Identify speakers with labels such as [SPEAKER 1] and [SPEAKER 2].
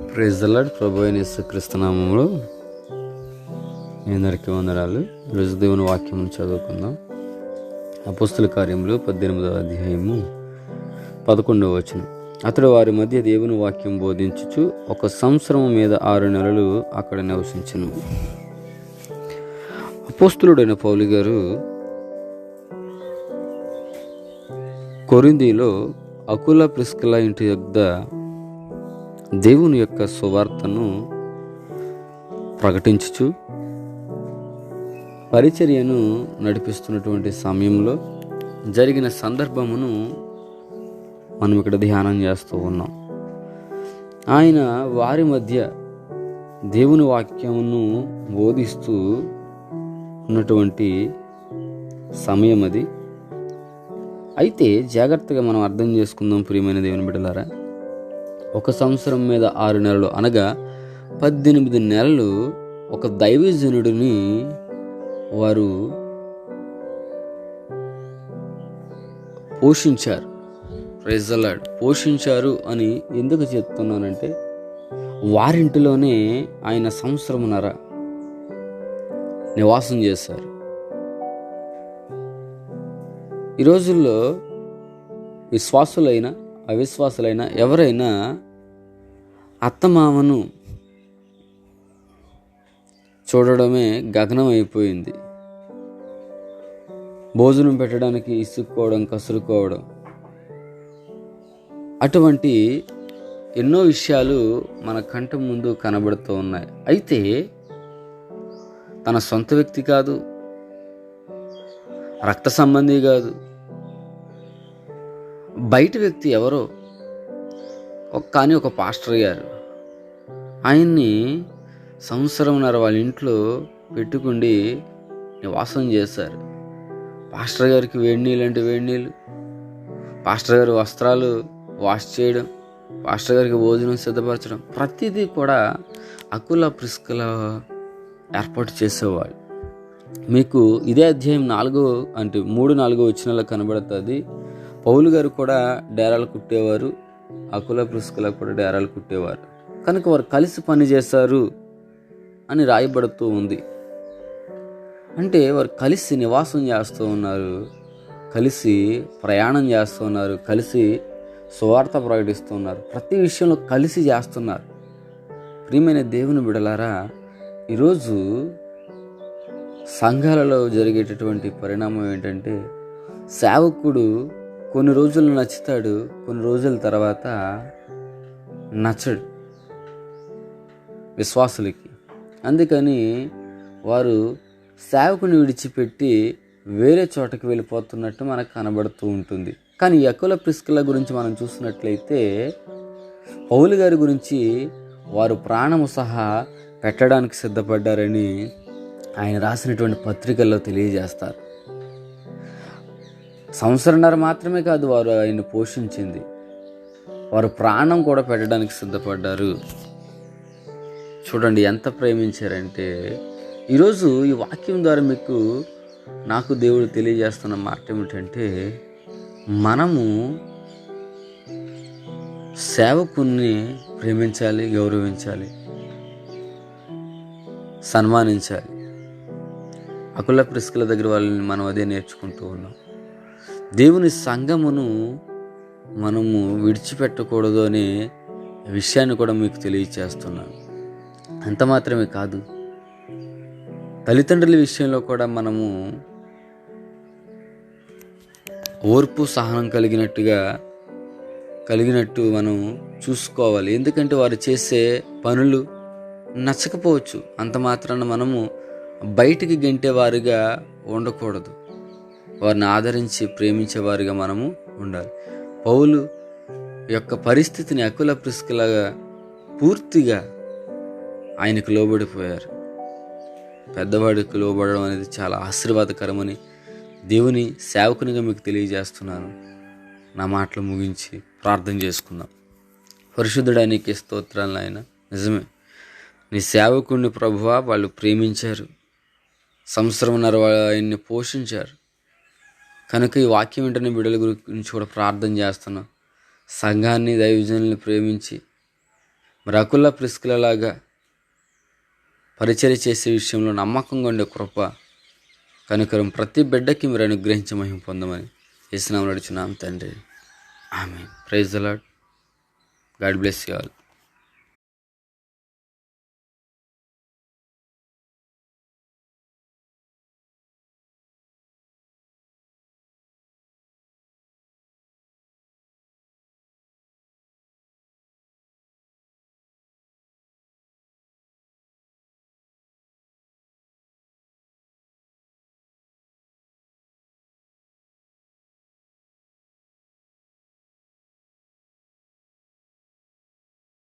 [SPEAKER 1] Praise ప్రభు అయిన క్రీస్తునామంలో మీ అందరికీ వందనాలు. ఈరోజు దేవుని వాక్యం చదువుకుందాం. అపుస్తుల కార్యములు పద్దెనిమిదవ అధ్యాయము పదకొండవ వచనం. అతడు వారి మధ్య దేవుని వాక్యం బోధించుచు ఒక సంవత్సరం మీద ఆరు నెలలు అక్కడ నివసించను. అపోస్తులుడైన పౌలు గారు కొరిందీలో అకుల ప్రిస్కిల ఇంటి యొద్ద దేవుని యొక్క సువార్తను ప్రకటించుచు పరిచర్యను నడిపిస్తున్నటువంటి సమయంలో జరిగిన సందర్భమును మనం ఇక్కడ ధ్యానం చేస్తూ ఉన్నాం. ఆయన వారి మధ్య దేవుని వాక్యమును బోధిస్తూ ఉన్నటువంటి సమయం అది. అయితే జాగ్రత్తగా మనం అర్థం చేసుకుందాం ప్రియమైన దేవుని బిడ్డలారా. ఒక సంవత్సరం మీద ఆరు నెలలు అనగా పద్దెనిమిది నెలలు ఒక దైవజనుడిని వారు పోషించారు. ప్రెజలాడ్ పోషించారు అని ఎందుకు చెప్తున్నానంటే వారింటిలోనే ఆయన సంవత్సరమున్నర నివాసం చేశారు. ఈ రోజుల్లో విశ్వాసులైన అవిశ్వాసులైన ఎవరైనా అత్తమామను చూడడమే గగనం అయిపోయింది భోజనం పెట్టడానికి ఇసుక్కోవడం కసురుకోవడం. అటువంటి ఎన్నో విషయాలు మన కంట ముందు కనబడుతూ ఉన్నాయి. అయితే తన సొంత వ్యక్తి కాదు రక్త సంబంధి కాదు బయట వ్యక్తి ఎవరో? ఒక- కానీ ఒక పాస్టర్ గారు ఆయన్ని సంవత్సరంన్నర వాళ్ళ ఇంట్లో పెట్టుకుండి నివాసం చేశారు. పాస్టర్ గారికి వేడి నీళ్ళు అంటే వేడి నీళ్ళు. పాస్టర్ గారి వస్త్రాలు వాష్ చేయడం పాస్టర్ గారికి భోజనం సిద్ధపరచడం ప్రతిదీ కూడా అకుల ప్రిస్కుల ఏర్పాటు చేసేవాళ్ళు. మీకు ఇదే అధ్యాయం నాలుగో అంటే మూడు నాలుగో వచ్చినలా కనబడుతుంది. పౌలు గారు కూడా డేరాలు కుట్టేవారు అకుల ప్రిస్కుల కూడా డేరాలు కుట్టేవారు. కనుక వారు కలిసి పని చేశారు అని రాయబడుతూ ఉంది. అంటే వారు కలిసి నివాసం చేస్తూ ఉన్నారు కలిసి ప్రయాణం చేస్తూ ఉన్నారు కలిసి సువార్త ప్రకటిస్తూ ఉన్నారు. ప్రతి విషయంలో కలిసి చేస్తున్నారు. ప్రియమైన దేవుని బిడలారా ఈరోజు సంఘాలలో జరిగేటటువంటి పరిణామం ఏంటంటే సేవకుడు కొన్ని రోజులు నచ్చుతాడు కొన్ని రోజుల తర్వాత నచ్చడు విశ్వాసులకి. అందుకని వారు సేవకుని విడిచిపెట్టి వేరే చోటకి వెళ్ళిపోతున్నట్టు మనకు కనబడుతూ ఉంటుంది. కానీ ఈ ప్రిస్కుల గురించి మనం చూసినట్లయితే పౌలు గారి గురించి వారు ప్రాణము సహా పెట్టడానికి సిద్ధపడ్డారని ఆయన రాసినటువంటి పత్రికల్లో తెలియజేస్తారు. సంవత్సరంన్నర మాత్రమే కాదు వారు ఆయన్ని పోషించింది. వారు ప్రాణం కూడా పెట్టడానికి సిద్ధపడ్డారు. చూడండి ఎంత ప్రేమించారంటే ఈరోజు ఈ వాక్యం ద్వారా మీకు నాకు దేవుడు తెలియజేస్తున్న మాట ఏమిటంటే మనము సేవకుని ప్రేమించాలి గౌరవించాలి సన్మానించాలి. అకుల ప్రిస్కుల దగ్గర వాళ్ళని మనం అదే నేర్చుకుంటూ ఉన్నాం. దేవుని సంఘమును మనము విడిచిపెట్టకూడదు అనే విషయాన్ని కూడా మీకు తెలియచేస్తున్నాను అంత మాత్రమే కాదు. తల్లిదండ్రుల విషయంలో కూడా మనము ఓర్పు సహనం కలిగినట్టుగా కలిగినట్టు మనం చూసుకోవాలి. ఎందుకంటే వారు చేసే పనులు నచ్చకపోవచ్చు. అంత మాత్రాన మనము బయటికి గెంటేవారుగా ఉండకూడదు. వారిని ఆదరించి ప్రేమించేవారుగా మనము ఉండాలి. పౌలు యొక్క పరిస్థితిని అకుల ప్రిస్కులాగా పూర్తిగా ఆయనకు లోబడిపోయారు. పెద్దవాడికి లోబడడం అనేది చాలా ఆశీర్వాదకరమని దేవుని సేవకునిగా మీకు తెలియజేస్తున్నాను. నా మాటలు ముగించి ప్రార్థన చేసుకుందాం. పరిశుద్ధుడానికి స్తోత్రాలు ఆయన నిజమే. నీ సేవకుడిని ప్రభువా వాళ్ళు ప్రేమించారు. సంవత్సరంన్నర ఆయన్ని పోషించారు. కనుక ఈ వాక్యం వెంటనే బిడ్డల గురించి కూడా ప్రార్థన చేస్తున్నాం. సంఘాన్ని దైవజనుల్ని ప్రేమించి మరి అకుల ప్రిస్కులలాగా పరిచయం చేసే విషయంలో నమ్మకంగా ఉండే కృప కనుకరం ప్రతి బిడ్డకి మీరు అనుగ్రహించి మహిమ పొందమని వేసినాం నడుచున్నాం తండ్రి. ఆమె ప్రైజ్ అలాడ్ గాడ్ బ్లెస్ యూ ఆల్.